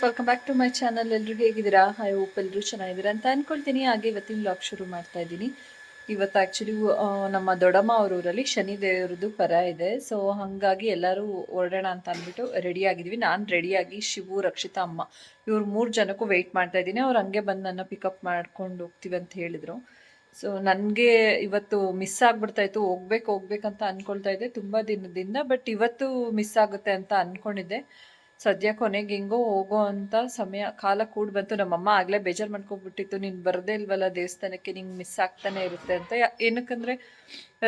Welcome back to my channel ಎಲ್ರಿಗೂ ಹೇಗಿದ್ದೀರಾ? I hope ಎಲ್ಲರೂ ಚೆನ್ನಾಗಿದ್ದೀರಾ ಅಂತ ಅನ್ಕೊಳ್ತೀನಿ. ಹಾಗೆ ಇವತ್ತಿನ ಬ್ಲಾಗ್ ಶುರು ಮಾಡ್ತಾ ಇದ್ದೀನಿ. ಇವತ್ತು ಆ್ಯಕ್ಚುಲಿ ನಮ್ಮ ದೊಡ್ಡಮ್ಮ ಅವ್ರ ಊರಲ್ಲಿ ಶನಿ ದೇವರದ್ದು ಪರ ಇದೆ. ಸೊ ಹಾಗಾಗಿ ಎಲ್ಲರೂ ಹೊರಡೋಣ ಅಂತ ಅಂದ್ಬಿಟ್ಟು ರೆಡಿ ಆಗಿದ್ವಿ ನಾನು ರೆಡಿಯಾಗಿ ಶಿವು, ರಕ್ಷಿತಾ, ಅಮ್ಮ ಇವರು ಮೂರು ಜನಕ್ಕೂ ವೆಯ್ಟ್ ಮಾಡ್ತಾ ಇದ್ದೀನಿ. ಅವ್ರು ಹಂಗೆ ಬಂದು ನನ್ನ ಪಿಕಪ್ ಮಾಡ್ಕೊಂಡು ಹೋಗ್ತೀವಿ ಅಂತ ಹೇಳಿದರು. ಸೊ ನನಗೆ ಇವತ್ತು ಮಿಸ್ ಆಗ್ಬಿಡ್ತಾ ಇತ್ತು. ಹೋಗ್ಬೇಕು, ಹೋಗ್ಬೇಕಂತ ಅಂದ್ಕೊಳ್ತಾ ಇದ್ದೆ. ತುಂಬ ದಿನದಿಂದ ಬಟ್ ಇವತ್ತು ಮಿಸ್ ಆಗುತ್ತೆ ಅಂತ ಅನ್ಕೊಂಡಿದ್ದೆ. ಸದ್ಯ ಕೊನೆಗೆ ಹೆಂಗೋ ಹೋಗೋ ಅಂತ ಸಮಯ, ಕಾಲ ಕೂಡ ಬಂತು. ನಮ್ಮಮ್ಮ ಆಗಲೇ ಬೇಜಾರು ಮಾಡ್ಕೊಬಿಟ್ಟಿತ್ತು ನೀನು ಬರದೇ ಇಲ್ವಲ್ಲ ದೇವಸ್ಥಾನಕ್ಕೆ, ನಿಂಗೆ ಮಿಸ್ ಆಗ್ತಾನೆ ಇರುತ್ತೆ ಅಂತ. ಏನಕ್ಕಂದ್ರೆ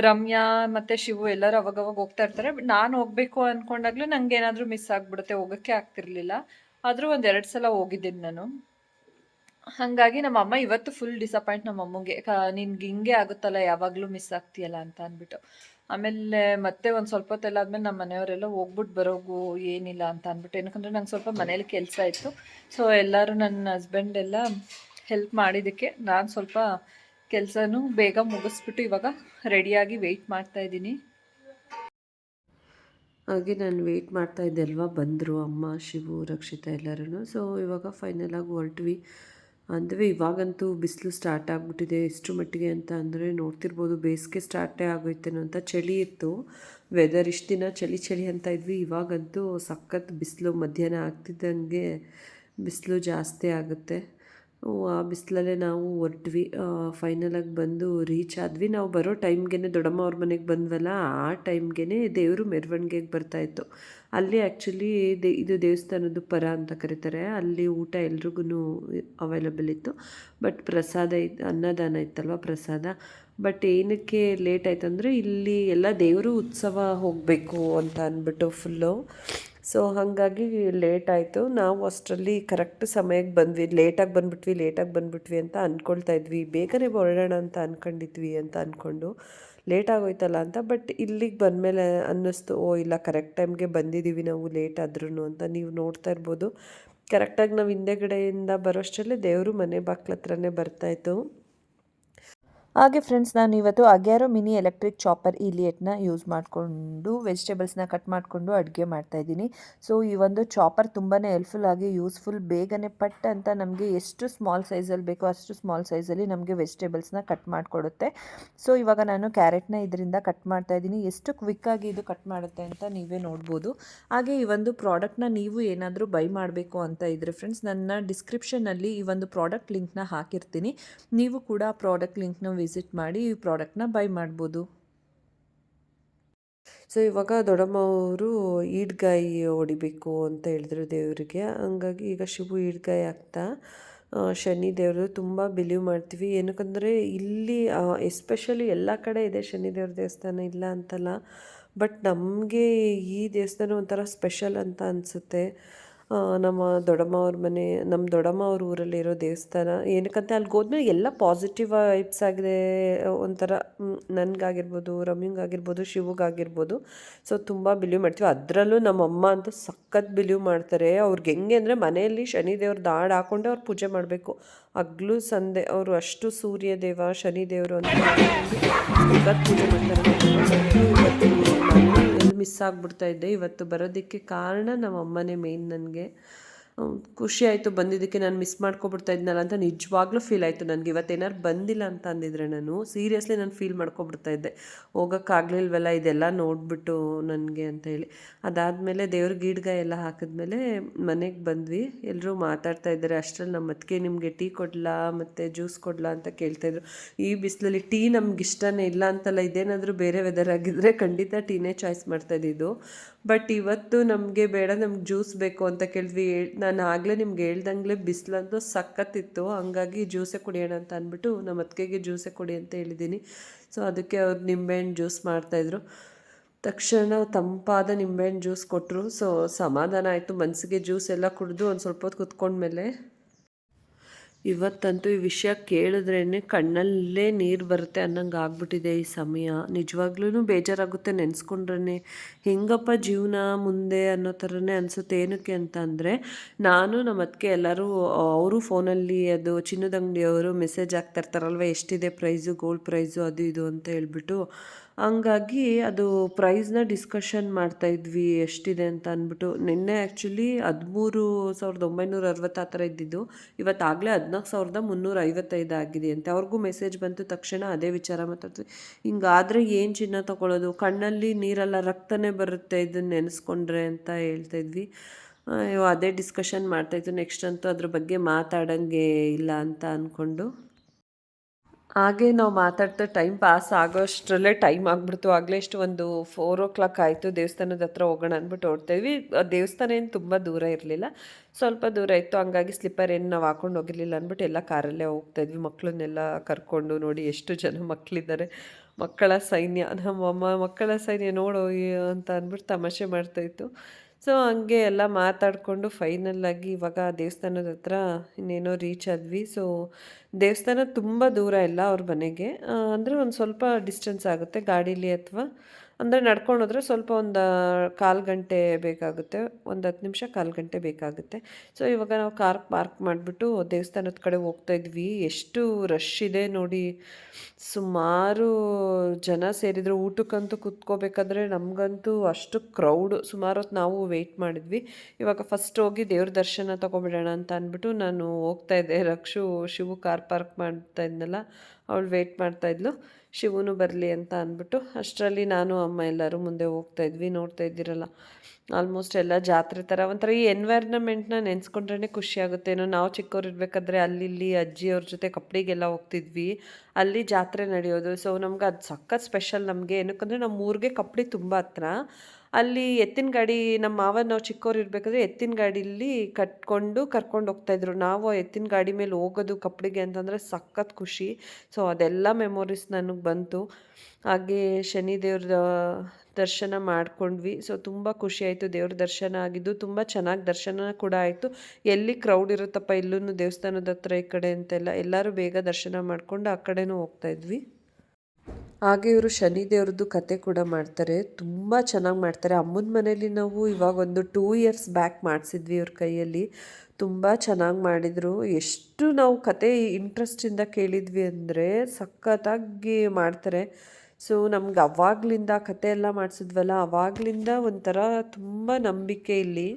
ರಮ್ಯಾ ಮತ್ತೆ ಶಿವು ಎಲ್ಲರೂ ಅವಾಗವಾಗ ಹೋಗ್ತಾ ಇರ್ತಾರೆ. ಬಟ್ ನಾನು ಹೋಗ್ಬೇಕು ಅನ್ಕೊಂಡಾಗ್ಲೂ ನಂಗೆ ಏನಾದರೂ ಮಿಸ್ ಆಗ್ಬಿಡುತ್ತೆ. ಹೋಗೋಕ್ಕೆ ಆಗ್ತಿರ್ಲಿಲ್ಲ. ಆದರೂ ಒಂದು ಎರಡು ಸಲ ಹೋಗಿದ್ದೀನಿ ನಾನು. ಹಾಗಾಗಿ ನಮ್ಮ ಅಮ್ಮ ಇವತ್ತು ಫುಲ್ ಡಿಸಪಾಯಿಂಟ್ ನಮ್ಮ ಅಮ್ಮಗೆ ನಿನ್ಗೆ ಹಿಂಗೆ ಆಗುತ್ತಲ್ಲ, ಯಾವಾಗಲೂ ಮಿಸ್ ಆಗ್ತೀಯಲ್ಲ ಅಂತ ಅಂದ್ಬಿಟ್ಟು. ಆಮೇಲೆ ಮತ್ತೆ ಒಂದು ಸ್ವಲ್ಪ ಹೊತ್ತೆಲ್ಲ ನಮ್ಮ ಮನೆಯವರೆಲ್ಲ ಹೋಗ್ಬಿಟ್ಟು ಬರೋಗು ಏನಿಲ್ಲ ಅಂತ ಅಂದ್ಬಿಟ್ಟು. ಏನಕ್ಕಂದ್ರೆ ನಂಗೆ ಸ್ವಲ್ಪ ಮನೇಲಿ ಕೆಲಸ ಇತ್ತು. ಸೊ ಎಲ್ಲರೂ ನನ್ನ ಹಸ್ಬೆಂಡ್ ಎಲ್ಲ ಹೆಲ್ಪ್ ಮಾಡಿದ್ದಕ್ಕೆ ನಾನು ಸ್ವಲ್ಪ ಕೆಲಸನೂ ಬೇಗ ಮುಗಿಸ್ಬಿಟ್ಟು ಇವಾಗ ರೆಡಿಯಾಗಿ ವೆಯ್ಟ್ ಮಾಡ್ತಾ ಇದ್ದೀನಿ. ಹಾಗೆ ನಾನು ವೆಯ್ಟ್ ಮಾಡ್ತಾ ಇದ್ದೆ ಅಲ್ವಾ? ಬಂದರು ಅಮ್ಮ, ಶಿವು, ರಕ್ಷಿತಾ ಎಲ್ಲರೂ ಸೊ ಇವಾಗ ಫೈನಲಾಗಿ ಹೊರಟ್ವಿ. ಅಂದರೆ ಇವಾಗಂತೂ ಬಿಸಿಲು ಸ್ಟಾರ್ಟ್ ಆಗಿಬಿಟ್ಟಿದೆ. ಎಷ್ಟು ಮಟ್ಟಿಗೆ ಅಂತ ಅಂದರೆ ನೋಡ್ತಿರ್ಬೋದು ಬೇಸಿಗೆ ಸ್ಟಾರ್ಟೇ ಆಗೋಯ್ತೇನೋ ಅಂತ ಚಳಿ ಇತ್ತು. ವೆದರ್ ಇಷ್ಟು ದಿನ ಚಳಿ ಚಳಿ ಅಂತ ಇದ್ವಿ. ಇವಾಗಂತೂ ಸಖತ್ ಬಿಸಿಲು ಮಧ್ಯಾಹ್ನ ಆಗ್ತಿದ್ದಂಗೆ ಬಿಸಿಲು ಜಾಸ್ತಿ ಆಗುತ್ತೆ. ಆ ಬಿಸಿಲಲ್ಲೇ ನಾವು ಹೊರಟ್ವಿ ಫೈನಲಾಗಿ ಬಂದು ರೀಚ್ ಆದ್ವಿ. ನಾವು ಬರೋ ಟೈಮ್ಗೆ ದೊಡ್ಡಮ್ಮ ಅವ್ರ ಮನೆಗೆ ಬಂದ್ವಲ್ಲ, ಆ ಟೈಮ್ಗೆ ದೇವರು ಮೆರವಣಿಗೆಗೆ ಬರ್ತಾಯಿತ್ತು ಅಲ್ಲಿ ಆ್ಯಕ್ಚುಲಿ ದೇ, ಇದು ದೇವಸ್ಥಾನದ ಪರ ಅಂತ ಕರೀತಾರೆ. ಅಲ್ಲಿ ಊಟ ಎಲ್ರಿಗೂ ಅವೈಲಬಲ್ ಇತ್ತು. ಬಟ್ ಪ್ರಸಾದ ಇತ್ತು ಅನ್ನದಾನ ಇತ್ತಲ್ವ ಪ್ರಸಾದ. ಬಟ್ ಏನಕ್ಕೆ ಲೇಟ್ ಆಯ್ತು ಇಲ್ಲಿ ಎಲ್ಲ ದೇವರು ಉತ್ಸವ ಹೋಗಬೇಕು ಅಂತ ಅಂದ್ಬಿಟ್ಟು ಫುಲ್ಲು ಸೊ ಹಾಗಾಗಿ ಲೇಟ್ ಆಯಿತು. ನಾವು ಅಷ್ಟರಲ್ಲಿ ಕರೆಕ್ಟ್ ಸಮಯಕ್ಕೆ ಬಂದ್ವಿ. ಲೇಟಾಗಿ ಬಂದ್ಬಿಟ್ವಿ ಲೇಟಾಗಿ ಬಂದ್ಬಿಟ್ವಿ ಅಂತ ಅಂದ್ಕೊಳ್ತಾ ಇದ್ವಿ. ಬೇಗನೆ ಹೊರಡೋಣ ಅಂತ ಅಂದ್ಕೊಂಡಿದ್ವಿ ಅಂತ ಅಂದ್ಕೊಂಡು ಲೇಟ್ ಆಗೋಯ್ತಲ್ಲ ಅಂತ ಬಟ್ ಇಲ್ಲಿಗೆ ಬಂದಮೇಲೆ ಅನ್ನಿಸ್ತು, ಓ, ಇಲ್ಲ ಕರೆಕ್ಟ್ ಟೈಮ್ಗೆ ಬಂದಿದ್ದೀವಿ ನಾವು ಲೇಟ್ ಆದ್ರೂ ಅಂತ ನೀವು ನೋಡ್ತಾ ಇರ್ಬೋದು. ಕರೆಕ್ಟಾಗಿ ನಾವು ಹಿಂದೆಗಡೆಯಿಂದ ಬರೋಷ್ಟರಲ್ಲೇ ದೇವರು ಮನೆ ಬಾಗ್ಲ ಹತ್ರನೇ ಬರ್ತಾಯಿತ್ತು ಹಾಗೆ ಫ್ರೆಂಡ್ಸ್ ನಾನು ಇವತ್ತು ಅಗ್ಯಾರೋ ಮಿನಿ ಎಲೆಕ್ಟ್ರಿಕ್ ಚಾಪರ್ ಇಲಿಯಟ್ನ ಯೂಸ್ ಮಾಡಿಕೊಂಡು ವೆಜಿಟೇಬಲ್ಸ್ನ ಕಟ್ ಮಾಡಿಕೊಂಡು ಅಡುಗೆ ಮಾಡ್ತಾಯಿದ್ದೀನಿ ಸೊ ಈ ಒಂದು ಚಾಪರ್ ತುಂಬಾ ಹೆಲ್ಪ್ಫುಲ್ ಆಗಿ ಯೂಸ್ಫುಲ್ ಬೇಗನೆ ಪಟ್ ಅಂತ ನಮಗೆ ಎಷ್ಟು ಸ್ಮಾಲ್ ಸೈಜಲ್ಲಿ ಬೇಕೋ ಅಷ್ಟು ಸ್ಮಾಲ್ ಸೈಜಲ್ಲಿ ನಮಗೆ ವೆಜಿಟೇಬಲ್ಸ್ನ ಕಟ್ ಮಾಡಿಕೊಡುತ್ತೆ. ಸೊ ಇವಾಗ ನಾನು ಕ್ಯಾರೆಟ್ನ ಇದರಿಂದ ಕಟ್ ಮಾಡ್ತಾ ಇದ್ದೀನಿ. ಎಷ್ಟು ಕ್ವಿಕ್ಕಾಗಿ ಇದು ಕಟ್ ಮಾಡುತ್ತೆ ಅಂತ ನೀವೇ ನೋಡ್ಬೋದು. ಹಾಗೆ ಈ ಒಂದು ಪ್ರಾಡಕ್ಟ್ನ ನೀವು ಏನಾದರೂ ಬೈ ಮಾಡಬೇಕು ಅಂತ ಇದ್ದರೆ ಫ್ರೆಂಡ್ಸ್ ನನ್ನ ಡಿಸ್ಕ್ರಿಪ್ಷನಲ್ಲಿ ಈ ಒಂದು ಪ್ರಾಡಕ್ಟ್ ಲಿಂಕ್ನ ಹಾಕಿರ್ತೀನಿ. ನೀವು ಕೂಡ ಪ್ರಾಡಕ್ಟ್ ಲಿಂಕ್ನ ವಿಸಿಟ್ ಮಾಡಿ ಈ ಪ್ರಾಡಕ್ಟ್ನ ಬೈ ಮಾಡ್ಬೋದು. ಸೊ ಇವಾಗ ದೊಡ್ಡಮ್ಮ ಅವರು ಈಡ್ಗಾಯಿ ಹೊಡಿಬೇಕು ಅಂತ ಹೇಳಿದ್ರು ದೇವರಿಗೆ. ಹಂಗಾಗಿ ಈಗ ಶಿವು ಈಡ್ಗಾಯಿ ಆಗ್ತಾ ಶನಿ ದೇವರು ತುಂಬ ಬಿಲೀವ್ ಮಾಡ್ತೀವಿ. ಏನಕ್ಕಂದರೆ ಇಲ್ಲಿ ಎಸ್ಪೆಷಲಿ ಎಲ್ಲ ಕಡೆ ಇದೆ ಶನಿ ದೇವ್ರ ದೇವಸ್ಥಾನ ಇಲ್ಲ ಅಂತಲ್ಲ ಬಟ್ ನಮಗೆ ಈ ದೇವಸ್ಥಾನ ಒಂಥರ ಸ್ಪೆಷಲ್ ಅಂತ ಅನಿಸುತ್ತೆ. ನಮ್ಮ ದೊಡ್ಡಮ್ಮ ಅವ್ರ ಮನೆ ನಮ್ಮ ದೊಡ್ಡಮ್ಮ ಅವ್ರ ಊರಲ್ಲಿರೋ ದೇವಸ್ಥಾನ, ಏನಕ್ಕಂತ ಅಲ್ಲಿಗೆ ಹೋದ್ಮೇಲೆ ಎಲ್ಲ ಪಾಸಿಟಿವ್ ವೈಬ್ಸ್ ಆಗಿದೆ, ಒಂಥರ ನನಗಾಗಿರ್ಬೋದು, ರಮ್ಯಂಗಾಗಿರ್ಬೋದು, ಶಿವಗಾಗಿರ್ಬೋದು. ಸೊ ತುಂಬ ಬಿಲೀವ್ ಮಾಡ್ತೀವಿ. ಅದರಲ್ಲೂ ನಮ್ಮಮ್ಮ ಅಂತೂ ಸಖತ್ ಬಿಲೀವ್ ಮಾಡ್ತಾರೆ. ಅವ್ರಿಗೆ ಹೆಂಗೆ ಅಂದರೆ ಮನೆಯಲ್ಲಿ ಶನಿ ದೇವ್ರ ದಾಡ್ ಹಾಕೊಂಡೆ ಅವ್ರು ಪೂಜೆ ಮಾಡಬೇಕು. ಹಗ್ಲು ಸಂದೆ ಅವರು ಅಷ್ಟು ಸೂರ್ಯ ದೇವ ಶನಿ ದೇವರು ಅಂತ. ಸಖತ್ ಪೂಜೆ ಮಾಡ್ತಾರೆ. ಮಿಸ್ ಆಗಿಬಿಡ್ತಾ ಇದ್ದೆ. ಇವತ್ತು ಬರೋದಕ್ಕೆ ಕಾರಣ ನಮ್ಮ ಅಮ್ಮನೇ ಮೇಯ್ನ್ ನನಗೆ. ಖುಷಿ ಆಯಿತು, ಬಂದಿದ್ದಕ್ಕೆ ನಾನು ಮಿಸ್ ಮಾಡ್ಕೊಬಿಡ್ತಾ ಇದ್ನಲ್ಲ ಅಂತ ನಿಜವಾಗ್ಲೂ ಫೀಲ್ ಆಯಿತು ನನಗೆ. ಇವತ್ತೇನಾರು ಬಂದಿಲ್ಲ ಅಂತ ಅಂದಿದ್ರೆ ನಾನು ಸೀರಿಯಸ್ಲಿ ನಾನು ಫೀಲ್ ಮಾಡ್ಕೊಬಿಡ್ತಾ ಇದ್ದೆ. ಹೋಗೋಕ್ಕಾಗಲಿಲ್ವಲ್ಲ ಇದೆಲ್ಲ ನೋಡಿಬಿಟ್ಟು ನನಗೆ ಅಂತ ಹೇಳಿ. ಅದಾದಮೇಲೆ ದೇವ್ರ ಗೀಡ್ಗ ಎಲ್ಲ ಹಾಕಿದ್ಮೇಲೆ ಮನೆಗೆ ಬಂದ್ವಿ. ಎಲ್ಲರೂ ಮಾತಾಡ್ತಾ ಇದ್ದಾರೆ. ಅಷ್ಟರಲ್ಲಿ ನಮ್ಮ ಅದಕ್ಕೆ ನಿಮಗೆ ಟೀ ಕೊಡ್ಲಾ, ಮತ್ತು ಜ್ಯೂಸ್ ಕೊಡ್ಲಾ ಅಂತ ಕೇಳ್ತಾಯಿದ್ರು ಈ ಬಿಸಿಲಲ್ಲಿ ಟೀ ನಮ್ಗೆ ಇಷ್ಟನೇ ಇಲ್ಲ ಅಂತಲ್ಲ, ಇದೇನಾದರೂ ಬೇರೆ ವೆದರ್ ಆಗಿದ್ದರೆ ಖಂಡಿತ ಟೀನೇ ಚಾಯ್ಸ್ ಮಾಡ್ತಾ ಬಟ್ ಇವತ್ತು ನಮಗೆ ಬೇಡ, ನಮ್ಗೆ ಜ್ಯೂಸ್ ಬೇಕು ಅಂತ ಕೇಳಿದ್ವಿ. ನಾನು ಆಗಲೇ ನಿಮ್ಗೆ ಹೇಳ್ದಂಗೆ ಬಿಸಿಲಂತೂ ಸಖತ್ತಿತ್ತು. ಹಂಗಾಗಿ ಜ್ಯೂಸೆ ಕುಡಿಯೋಣ ಅಂತ ಅಂದ್ಬಿಟ್ಟು ನಮ್ಮ ಅತ್ತಿಗೆಗೆ ಜ್ಯೂಸೆ ಕುಡಿ ಅಂತ ಹೇಳಿದ್ದೀನಿ. ಸೊ ಅದಕ್ಕೆ ಅವ್ರು ನಿಂಬೆಹಣ್ಣು ಜ್ಯೂಸ್ ಮಾಡ್ತಾಯಿದ್ರು ತಕ್ಷಣ ತಂಪಾದ ನಿಂಬೆಹಣ್ಣು ಜ್ಯೂಸ್ ಕೊಟ್ಟರು ಸೊ ಸಮಾಧಾನ ಆಯಿತು. ಮನಸ್ಸಿಗೆ ಜ್ಯೂಸ್ ಎಲ್ಲ ಕುಡಿದು ಒಂದು ಸ್ವಲ್ಪ ಹೊತ್ತು ಕುತ್ಕೊಂಡ್ಮೇಲೆ ಇವತ್ತಂತೂ ಈ ವಿಷಯ ಕೇಳಿದ್ರೇ ಕಣ್ಣಲ್ಲೇ ನೀರು ಬರುತ್ತೆ ಅನ್ನಂಗೆ ಆಗ್ಬಿಟ್ಟಿದೆ ಈ ಸಮಯ. ನಿಜವಾಗ್ಲೂ ಬೇಜಾರಾಗುತ್ತೆ ನೆನೆಸ್ಕೊಂಡ್ರೆ ಹೆಂಗಪ್ಪ ಜೀವನ ಮುಂದೆ ಅನ್ನೋ ಥರನೇ ಅನಿಸುತ್ತೆ ಏನಕ್ಕೆ ಅಂತ ಅಂದರೆ, ನಾನು ನಮ್ಮ ಅದಕ್ಕೆ ಎಲ್ಲರೂ, ಅವರು ಫೋನಲ್ಲಿ ಅದು ಚಿನ್ನದಂಗಡಿಯವರು ಮೆಸೇಜ್ ಹಾಕ್ತಾ ಇರ್ತಾರಲ್ವ, ಎಷ್ಟಿದೆ ಪ್ರೈಸು, ಗೋಲ್ಡ್ ಪ್ರೈಸು, ಅದು ಇದು ಅಂತ ಹೇಳ್ಬಿಟ್ಟು ಹಂಗಾಗಿ ಅದು ಪ್ರೈಸ್ನ ಡಿಸ್ಕಷನ್ ಮಾಡ್ತಾಯಿದ್ವಿ ಎಷ್ಟಿದೆ ಅಂತ ಅಂದ್ಬಿಟ್ಟು. ನಿನ್ನೆ ಆ್ಯಕ್ಚುಲಿ ಹದಿಮೂರು ಸಾವಿರದ ಒಂಬೈನೂರ ಅರವತ್ತು ಆ ಥರ ಇದ್ದಿದ್ದು. ಇವತ್ತಾಗಲೇ ಹದಿನಾಲ್ಕು ಸಾವಿರದ ಮುನ್ನೂರ ಐವತ್ತೈದು ಆಗಿದೆ ಅಂತ. ಅವ್ರಿಗೂ ಮೆಸೇಜ್ ಬಂತು, ತಕ್ಷಣ ಅದೇ ವಿಚಾರ ಮಾತಾಡ್ತೀವಿ ಹಿಂಗಾದರೆ ಏನು ಚಿನ್ನ ತಗೊಳ್ಳೋದು ಕಣ್ಣಲ್ಲಿ ನೀರೆಲ್ಲ ರಕ್ತನೇ ಬರುತ್ತೆ ಇದನ್ನ ನೆನೆಸ್ಕೊಂಡ್ರೆ ಅಂತ ಹೇಳ್ತಾ ಇದ್ವಿ. ಅಯ್ಯೋ, ಅದೇ ಡಿಸ್ಕಷನ್ ಮಾಡ್ತಾಯಿತ್ತು ನೆಕ್ಸ್ಟ್ ಅಂತೂ ಅದ್ರ ಬಗ್ಗೆ ಮಾತಾಡೋಂಗೆ ಇಲ್ಲ ಅಂತ ಅಂದ್ಕೊಂಡು ಹಾಗೆ ನಾವು ಮಾತಾಡ್ತಾ ಟೈಮ್ ಪಾಸ್ ಆಗೋಷ್ಟರಲ್ಲೇ ಟೈಮ್ ಆಗಿಬಿಡ್ತು. ಆಗಲೇ ಇಷ್ಟು ಒಂದು ಫೋರ್ ಓ ಕ್ಲಾಕ್ ಆಯಿತು. ದೇವಸ್ಥಾನದ ಹತ್ರ ಹೋಗೋಣ ಅಂದ್ಬಿಟ್ಟು ಹೊರಡ್ತಾಯಿದ್ವಿ ದೇವಸ್ಥಾನ ಏನು ತುಂಬ ದೂರ ಇರಲಿಲ್ಲ. ಸ್ವಲ್ಪ ದೂರ ಇತ್ತು. ಹಂಗಾಗಿ ಸ್ಲಿಪ್ಪರ್ ಏನು ನಾವು ಹಾಕೊಂಡು ಹೋಗಿರಲಿಲ್ಲ ಅಂದ್ಬಿಟ್ಟು ಎಲ್ಲ ಕಾರಲ್ಲೇ ಹೋಗ್ತಾಯಿದ್ವಿ ಮಕ್ಕಳನ್ನೆಲ್ಲ ಕರ್ಕೊಂಡು ನೋಡಿ ಎಷ್ಟು ಜನ ಮಕ್ಕಳಿದ್ದಾರೆ ಮಕ್ಕಳ ಸೈನ್ಯ. ನಮ್ಮ ಮಕ್ಕಳ ಸೈನ್ಯ ನೋಡೋ ಅಂತ ಅಂದ್ಬಿಟ್ಟು ತಮಾಷೆ ಮಾಡ್ತಾಯಿತ್ತು ಸೊ, ಹಂಗೆ ಎಲ್ಲ ಮಾತಾಡಿಕೊಂಡು ಫೈನಲ್ಲಾಗಿ ಇವಾಗ ದೇವಸ್ಥಾನದ ಹತ್ರ ಇನ್ನೇನೋ ರೀಚ್ ಆದ್ವಿ. ಸೊ ದೇವಸ್ಥಾನ ತುಂಬ ದೂರ ಇಲ್ಲ ಅವ್ರ ಮನೆಗೆ. ಅಂದರೆ ಒಂದು ಸ್ವಲ್ಪ ಡಿಸ್ಟೆನ್ಸ್ ಆಗುತ್ತೆ ಗಾಡೀಲಿ ಅಥವಾ ಅಂದರೆ ನಡ್ಕೊಂಡು ಹೋದರೆ ಸ್ವಲ್ಪ ಒಂದು ಕಾಲು ಗಂಟೆ ಬೇಕಾಗುತ್ತೆ. ಒಂದು ಹತ್ತು ನಿಮಿಷ ಕಾಲು ಗಂಟೆ ಬೇಕಾಗುತ್ತೆ. ಸೊ ಇವಾಗ ನಾವು ಕಾರ್ ಪಾರ್ಕ್ ಮಾಡಿಬಿಟ್ಟು ದೇವಸ್ಥಾನದ ಕಡೆ ಹೋಗ್ತಾ ಇದ್ವಿ. ಎಷ್ಟು ರಶ್ ಇದೆ ನೋಡಿ. ಸುಮಾರು ಜನ ಸೇರಿದ್ರು. ಊಟಕ್ಕಂತೂ ಕೂತ್ಕೋಬೇಕಾದ್ರೆ ನಮಗಂತೂ ಅಷ್ಟು ಕ್ರೌಡು ಸುಮಾರು ಹೊತ್ತು ನಾವು ವೆಯ್ಟ್ ಮಾಡಿದ್ವಿ. ಇವಾಗ ಫಸ್ಟ್ ಹೋಗಿ ದೇವ್ರ ದರ್ಶನ ತೊಗೊಬಿಡೋಣ ಅಂತ ಅಂದ್ಬಿಟ್ಟು ನಾನು ಹೋಗ್ತಾ ಇದ್ದೆ. ರಕ್ಷು, ಶಿವು ಕಾರ್ ಪಾರ್ಕ್ ಮಾಡ್ತಾ ಇದ್ನಲ್ಲ. ಅವಳು ವೆಯ್ಟ್ ಮಾಡ್ತಾಯಿದ್ಲು ಶಿವನು ಬರಲಿ ಅಂತ ಅಂದ್ಬಿಟ್ಟು ಅಷ್ಟರಲ್ಲಿ ನಾನು, ಅಮ್ಮ ಎಲ್ಲರೂ ಮುಂದೆ ಹೋಗ್ತಾ ಇದ್ವಿ, ನೋಡ್ತಾ ಇದ್ದೀರಲ್ಲ. ಆಲ್ಮೋಸ್ಟ್ ಎಲ್ಲ ಜಾತ್ರೆ ಥರ ಒಂಥರ ಈ ಎನ್ವೈರ್ನಮೆಂಟ್ನ ನೆನೆಸ್ಕೊಂಡ್ರೆ ಖುಷಿ ಆಗುತ್ತೇನೋ ನಾವು ಚಿಕ್ಕವ್ರು ಇರಬೇಕಾದ್ರೆ ಅಲ್ಲಿ ಇಲ್ಲಿ ಅಜ್ಜಿಯವ್ರ ಜೊತೆ ಕಪ್ಪಡಿಗೆಲ್ಲ ಹೋಗ್ತಿದ್ವಿ. ಅಲ್ಲಿ ಜಾತ್ರೆ ನಡೆಯೋದು. ಸೊ ನಮ್ಗೆ ಅದು ಸಖತ್ ಸ್ಪೆಷಲ್ ನಮಗೆ. ಏನಕ್ಕಂದರೆ ನಮ್ಮ ಊರಿಗೆ ಕಪ್ಪಡಿ ತುಂಬ ಹತ್ರ. ಅಲ್ಲಿ ಎತ್ತಿನ ಗಾಡಿ ನಮ್ಮ ಮಾವ ನಾವು ಚಿಕ್ಕವ್ರು ಇರಬೇಕಾದ್ರೆ ಎತ್ತಿನ ಗಾಡೀಲಿ ಕಟ್ಕೊಂಡು ಕರ್ಕೊಂಡು ಹೋಗ್ತಾಯಿದ್ರು ನಾವು ಎತ್ತಿನ ಗಾಡಿ ಮೇಲೆ ಹೋಗೋದು ಕಪ್ಪಡಿಗೆ ಅಂತಂದರೆ ಸಖತ್ ಖುಷಿ. ಸೊ ಅದೆಲ್ಲ ಮೆಮೊರೀಸ್ ನನಗೆ ಬಂತು. ಹಾಗೆ ಶನಿ ದೇವ್ರ ದರ್ಶನ ಮಾಡ್ಕೊಂಡ್ವಿ. ಸೊ ತುಂಬ ಖುಷಿ ಆಯಿತು ದೇವ್ರ ದರ್ಶನ ಆಗಿದ್ದು. ತುಂಬ ಚೆನ್ನಾಗಿ ದರ್ಶನ ಕೂಡ ಆಯಿತು. ಎಲ್ಲಿ ಕ್ರೌಡ್ ಇರುತ್ತಪ್ಪ ಇಲ್ಲೂ ದೇವಸ್ಥಾನದ ಹತ್ರ ಈ ಕಡೆ ಅಂತೆಲ್ಲ ಎಲ್ಲರೂ ಬೇಗ ದರ್ಶನ ಮಾಡಿಕೊಂಡು ಆ ಕಡೆನೂ ಹೋಗ್ತಾಯಿದ್ವಿ ಹಾಗೆ ಇವರು ಶನಿ ದೇವ್ರದ್ದು ಕತೆ ಕೂಡ ಮಾಡ್ತಾರೆ. ತುಂಬ ಚೆನ್ನಾಗಿ ಮಾಡ್ತಾರೆ. ಅಮ್ಮನ ಮನೇಲಿ ನಾವು ಇವಾಗ ಒಂದು ಟೂ ಇಯರ್ಸ್ ಬ್ಯಾಕ್ ಮಾಡಿಸಿದ್ವಿ ಇವ್ರ ಕೈಯಲ್ಲಿ. ತುಂಬ ಚೆನ್ನಾಗಿ ಮಾಡಿದರು. ಎಷ್ಟು ನಾವು ಕತೆ ಇಂಟ್ರೆಸ್ಟಿಂದ ಕೇಳಿದ್ವಿ ಅಂದರೆ ಸಖತ್ತಾಗಿ ಮಾಡ್ತಾರೆ. ಸೊ ನಮ್ಗೆ ಅವಾಗಲಿಂದ ಕತೆ ಎಲ್ಲ ಮಾಡಿಸಿದ್ವಲ್ಲ, ಅವಾಗಲಿಂದ ಒಂಥರ ತುಂಬ ನಂಬಿಕೆ ಇಲ್ಲಿ.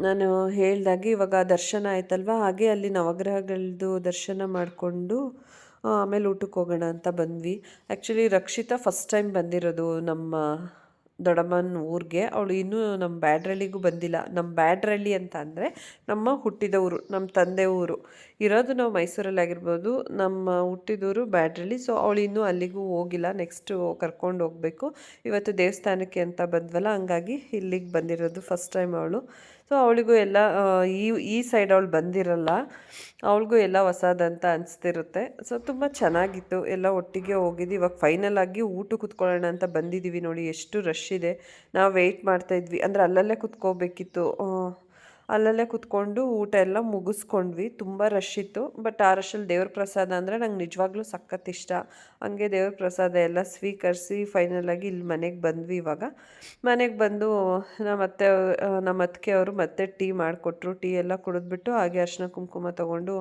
ನಾನು ಹೇಳ್ದಾಗೆ ಇವಾಗ ದರ್ಶನ ಆಯ್ತಲ್ವ? ಹಾಗೆ ಅಲ್ಲಿ ನವಗ್ರಹಗಳದ್ದು ದರ್ಶನ ಮಾಡಿಕೊಂಡು ಆಮೇಲೆ ಊಟಕ್ಕೆ ಹೋಗೋಣ ಅಂತ ಬಂದ್ವಿ. ಆ್ಯಕ್ಚುಲಿ ರಕ್ಷಿತಾ ಫಸ್ಟ್ ಟೈಮ್ ಬಂದಿರೋದು ನಮ್ಮ ದೊಡ್ಡಮ್ಮನ ಊರಿಗೆ. ಅವಳು ಇನ್ನೂ ನಮ್ಮ ಬ್ಯಾಡ್ರಳ್ಳಿಗೂ ಬಂದಿಲ್ಲ. ನಮ್ಮ ಬ್ಯಾಡ್ರಳ್ಳಿ ಅಂತ ಅಂದರೆ ನಮ್ಮ ಹುಟ್ಟಿದ ಊರು, ನಮ್ಮ ತಂದೆ ಊರು. ಇರೋದು ನಾವು ಮೈಸೂರಲ್ಲಿ ಆಗಿರ್ಬೋದು. ನಮ್ಮ ಹುಟ್ಟಿದೂರು ಬ್ಯಾಡ್ರಳ್ಳಿ. ಸೊ ಅವಳು ಇನ್ನೂ ಅಲ್ಲಿಗೂ ಹೋಗಿಲ್ಲ. ನೆಕ್ಸ್ಟು ಕರ್ಕೊಂಡು ಹೋಗಬೇಕು. ಇವತ್ತು ದೇವಸ್ಥಾನಕ್ಕೆ ಅಂತ ಬಂದ್ವಲ್ಲ, ಹಂಗಾಗಿ ಇಲ್ಲಿಗೆ ಬಂದಿರೋದು ಫಸ್ಟ್ ಟೈಮ್ ಅವಳು. ಸೊ ಅವಳಿಗೂ ಎಲ್ಲ ಈ ಈ ಸೈಡ್ ಅವಳು ಬಂದಿರಲ್ಲ, ಅವಳಿಗೂ ಎಲ್ಲ ಹೊಸದಂತ ಅನಿಸ್ತಿರುತ್ತೆ. ಸೊ ತುಂಬ ಚೆನ್ನಾಗಿತ್ತು. ಎಲ್ಲ ಒಟ್ಟಿಗೆ ಹೋಗಿದ್ದು ಇವಾಗ ಫೈನಲ್ ಆಗಿ ಊಟ ಕುತ್ಕೊಳ್ಳೋಣ ಅಂತ ಬಂದಿದ್ದೀವಿ ನೋಡಿ, ಎಷ್ಟು ರಶ್ ಇದೆ. ನಾವು ವೆಯ್ಟ್ ಮಾಡ್ತಾಯಿದ್ವಿ ಅಂದರೆ ಅಲ್ಲಲ್ಲೇ ಕುತ್ಕೋಬೇಕಿತ್ತು. ಅಲ್ಲಲ್ಲೇ ಕುತ್ಕೊಂಡು ಊಟ ಎಲ್ಲ ಮುಗಿಸ್ಕೊಂಡ್ವಿ. ತುಂಬ ರಶ್ ಇತ್ತು. ಬಟ್ ಆ ರಶಲ್ಲಿ ದೇವ್ರ ಪ್ರಸಾದ ಅಂದರೆ ನಂಗೆ ನಿಜವಾಗ್ಲೂ ಸಖತ್ ಇಷ್ಟ. ಹಂಗೆ ದೇವ್ರ ಪ್ರಸಾದ ಎಲ್ಲ ಸ್ವೀಕರಿಸಿ ಫೈನಲಾಗಿ ಇಲ್ಲಿ ಮನೆಗೆ ಬಂದ್ವಿ ಇವಾಗ. ಮನೆಗೆ ಬಂದು ನಮ್ಮ ಅತ್ತೆ, ನಮ್ಮ ಅತ್ತಿಗೆ ಅವರು ಮತ್ತೆ ಟೀ ಮಾಡಿಕೊಟ್ರು. ಟೀ ಎಲ್ಲ ಕುಡಿದ್ಬಿಟ್ಟು ಹಾಗೆ ಅರ್ಶಿನ ಕುಂಕುಮ ತೊಗೊಂಡು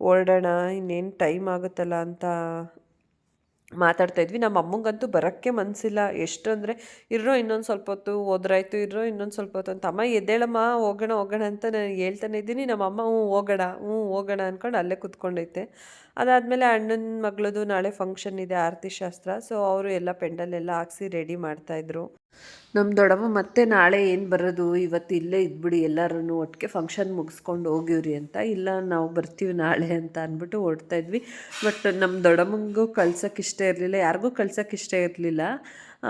ಹೊರಡೋಣ ಇನ್ನೇನು ಟೈಮ್ ಆಗುತ್ತಲ್ಲ ಅಂತ ಮಾತಾಡ್ತಾ ಇದ್ವಿ. ನಮ್ಮ ಅಮ್ಮಂಗಂತೂ ಬರೋಕ್ಕೆ ಮನಸ್ಸಿಲ್ಲ ಎಷ್ಟು ಅಂದರೆ ಇರೋ ಇನ್ನೊಂದು ಸ್ವಲ್ಪ ಹೊತ್ತು ಹೋದ್ರಾಯ್ತು ಇರೋ ಇನ್ನೊಂದು ಸ್ವಲ್ಪ ಹೊತ್ತು ಅಂತ. ಅಮ್ಮ, ಎದ್ದೇಳಮ್ಮ, ಹೋಗೋಣ ಹೋಗೋಣ ಅಂತ ನಾನು ಹೇಳ್ತಾನೆ ಇದ್ದೀನಿ. ನಮ್ಮ ಅಮ್ಮ, ಹ್ಞೂ, ಹೋಗೋಣ ಹ್ಞೂ, ಹೋಗೋಣ ಅಂದ್ಕೊಂಡು ಅಲ್ಲೇ ಕುತ್ಕೊಂಡೈತೆ. ಅದಾದಮೇಲೆ ಅಣ್ಣನ ಮಗಳದು ನಾಳೆ ಫಂಕ್ಷನ್ ಇದೆ ಆರತಿ ಶಾಸ್ತ್ರ ಸೊ ಅವರು ಎಲ್ಲ ಪೆಂಡಲೆಲ್ಲ ಹಾಕ್ಸಿ ರೆಡಿ ಮಾಡ್ತಾಯಿದ್ರು ನಮ್ಮ ದೊಡ್ಡಮ್ಮ ಮತ್ತೆ ನಾಳೆ ಏನು ಬರೋದು? ಇವತ್ತು ಇಲ್ಲೇ ಇದ್ಬಿಡಿ ಎಲ್ಲರೂ ಒಟ್ಟಿಗೆ ಫಂಕ್ಷನ್ ಮುಗಿಸ್ಕೊಂಡು ಹೋಗಿವ್ರಿ ಅಂತ. ಇಲ್ಲ, ನಾವು ಬರ್ತೀವಿ ನಾಳೆ ಅಂತ ಅಂದ್ಬಿಟ್ಟು ಓಡ್ತಾಯಿದ್ವಿ ಬಟ್ ನಮ್ಮ ದೊಡ್ಡಮ್ಮಂಗೂ ಕಳ್ಸೋಕೆ ಇಷ್ಟ ಇರಲಿಲ್ಲ, ಯಾರಿಗೂ ಕಳ್ಸೋಕೆ ಇಷ್ಟ ಇರಲಿಲ್ಲ.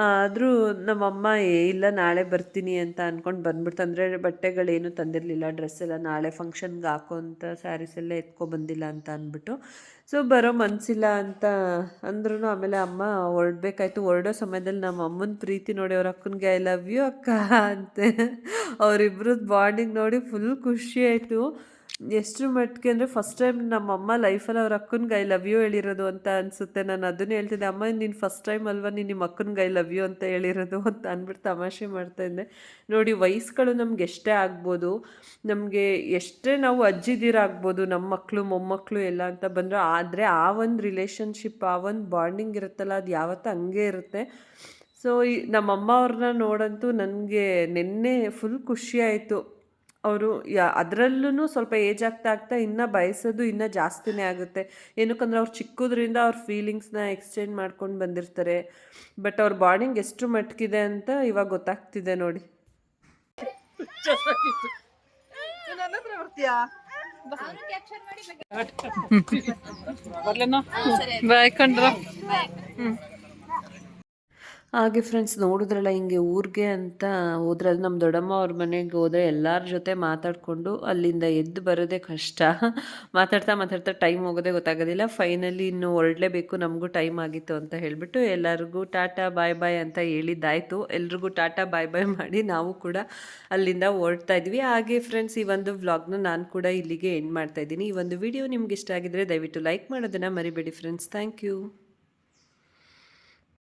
ಆದರೂ ನಮ್ಮಮ್ಮ, ಏ, ಇಲ್ಲ, ನಾಳೆ ಬರ್ತೀನಿ ಅಂತ ಅಂದ್ಕೊಂಡು ಬಂದ್ಬಿಡ್ತು. ಅಂದರೆ ಬಟ್ಟೆಗಳೇನು ತಂದಿರಲಿಲ್ಲ. ಡ್ರೆಸ್ ಎಲ್ಲ ನಾಳೆ ಫಂಕ್ಷನ್ಗೆ ಅಂತ ಸ್ಯಾರೀಸ್ ಎಲ್ಲ ಎತ್ಕೊಬಂದಿಲ್ಲ ಅಂತ ಅಂದ್ಬಿಟ್ಟು ಸೊ, ಬರೋ ಮನಸ್ಸಿಲ್ಲ ಅಂತ ಅಂದ್ರೂ ಆಮೇಲೆ ಅಮ್ಮ, ಹೊರಡ್ಬೇಕಾಯ್ತು. ಹೊರಡೋ ಸಮಯದಲ್ಲಿ ನಮ್ಮ ಅಮ್ಮನ ಪ್ರೀತಿ ನೋಡಿ, ಅವ್ರ ಅಕ್ಕನಿಗೆ ಐ ಲವ್ ಯು ಅಕ್ಕ ಅಂತೆ. ಅವರಿಬ್ರದ್ದು ಬಾಂಡಿಂಗ್ ನೋಡಿ ಫುಲ್ ಖುಷಿ ಆಯಿತು. ಎಷ್ಟು ಮಟ್ಟಿಗೆ ಅಂದರೆ ಫಸ್ಟ್ ಟೈಮ್ ನಮ್ಮ ಅಮ್ಮ ಲೈಫಲ್ಲಿ ಅವ್ರ ಅಕ್ಕನಿಗೆ ಐ ಲವ್ ಯು ಹೇಳಿರೋದು ಅಂತ ಅನಿಸುತ್ತೆ. ನಾನು ಅದನ್ನೇ ಹೇಳ್ತಿದ್ದೆ, ಅಮ್ಮ, ನೀನು ಫಸ್ಟ್ ಟೈಮ್ ಅಲ್ವಾ? ನೀನು ನಿಮ್ಮ ಅಕ್ಕನಿಗೆ ಐ ಲವ್ ಯು ಅಂತ ಹೇಳಿರೋದು ಅಂತ ಅಂದ್ಬಿಟ್ಟು ತಮಾಷೆ ಮಾಡ್ತಾ ಇದ್ದೆ. ನೋಡಿ, ವಯಸ್ಸುಗಳು ನಮ್ಗೆ ಎಷ್ಟೇ ಆಗ್ಬೋದು, ನಮಗೆ ಎಷ್ಟೇ ನಾವು ಅಜ್ಜಿದಿರಾಗ್ಬೋದು ನಮ್ಮ ಮಕ್ಕಳು ಮೊಮ್ಮಕ್ಕಳು ಎಲ್ಲ ಅಂತ ಬಂದರೆ, ಆದರೆ ಆ ಒಂದು ರಿಲೇಷನ್ಶಿಪ್ ಆ ಒಂದು ಬಾಂಡಿಂಗ್ ಇರುತ್ತಲ್ಲ, ಅದು ಯಾವತ್ತೂ ಹಂಗೆ ಇರುತ್ತೆ. ಸೊ ಈ ನಮ್ಮಮ್ಮ ಅವ್ರನ್ನ ನೋಡಂತೂ ನನಗೆ ನಿನ್ನೆ ಫುಲ್ ಖುಷಿ ಆಯಿತು. ಅವರು ಯಾ ಅದರಲ್ಲೂ ಸ್ವಲ್ಪ ಏಜ್ ಆಗ್ತಾ ಆಗ್ತಾ ಇನ್ನೂ ಬಯಸೋದು ಇನ್ನೂ ಜಾಸ್ತಿನೇ ಆಗುತ್ತೆ. ಏನಕ್ಕಂದ್ರೆ ಅವ್ರು ಚಿಕ್ಕದ್ರಿಂದ ಅವ್ರ ಫೀಲಿಂಗ್ಸ್ನ ಎಕ್ಸ್ಚೇಂಜ್ ಮಾಡ್ಕೊಂಡು ಬಂದಿರ್ತಾರೆ. ಬಟ್ ಅವ್ರ ಬಾಂಡಿಂಗ್ ಎಷ್ಟು ಮಟ್ಕಿದೆ ಅಂತ ಇವಾಗ ಗೊತ್ತಾಗ್ತಿದೆ ನೋಡಿ. ಬಾಯ್ ಕಂಡ್ರ ಹಾಗೆ ಫ್ರೆಂಡ್ಸ್ ನೋಡಿದ್ರಲ್ಲ ಹಿಂಗೆ ಊರಿಗೆ ಅಂತ ಹೋದ್ರೆ ಅದು ನಮ್ಮ ದೊಡ್ಡಮ್ಮ ಅವ್ರ ಮನೆಗೆ ಹೋದರೆ ಎಲ್ಲರ ಜೊತೆ ಮಾತಾಡಿಕೊಂಡು ಅಲ್ಲಿಂದ ಎದ್ದು ಬರೋದೇ ಕಷ್ಟ. ಮಾತಾಡ್ತಾ ಮಾತಾಡ್ತಾ ಟೈಮ್ ಹೋಗೋದೇ ಗೊತ್ತಾಗೋದಿಲ್ಲ. ಫೈನಲಿ ಇನ್ನು ಹೊರಡಲೇಬೇಕು, ನಮಗೂ ಟೈಮ್ ಆಗಿತ್ತು ಅಂತ ಹೇಳಿಬಿಟ್ಟು ಎಲ್ಲರಿಗೂ ಟಾಟಾ ಬಾಯ್ ಬಾಯ್ ಅಂತ ಹೇಳಿದ್ದಾಯಿತು. ಎಲ್ರಿಗೂ ಟಾಟಾ ಬಾಯ್ ಬಾಯ್ ಮಾಡಿ ನಾವು ಕೂಡ ಅಲ್ಲಿಂದ ಹೊರಡ್ತಾ ಇದ್ವಿ. ಹಾಗೆ ಫ್ರೆಂಡ್ಸ್ ಈ ಒಂದು ವ್ಲಾಗ್ನ ನಾನು ಕೂಡ ಇಲ್ಲಿಗೆ ಎಂಡ್ ಮಾಡ್ತಾ ಇದ್ದೀನಿ. ಈ ಒಂದು ವಿಡಿಯೋ ನಿಮ್ಗೆ ಇಷ್ಟ ಆಗಿದ್ರೆ ದಯವಿಟ್ಟು ಲೈಕ್ ಮಾಡೋದನ್ನು ಮರಿಬೇಡಿ ಫ್ರೆಂಡ್ಸ್ ಥ್ಯಾಂಕ್ ಯು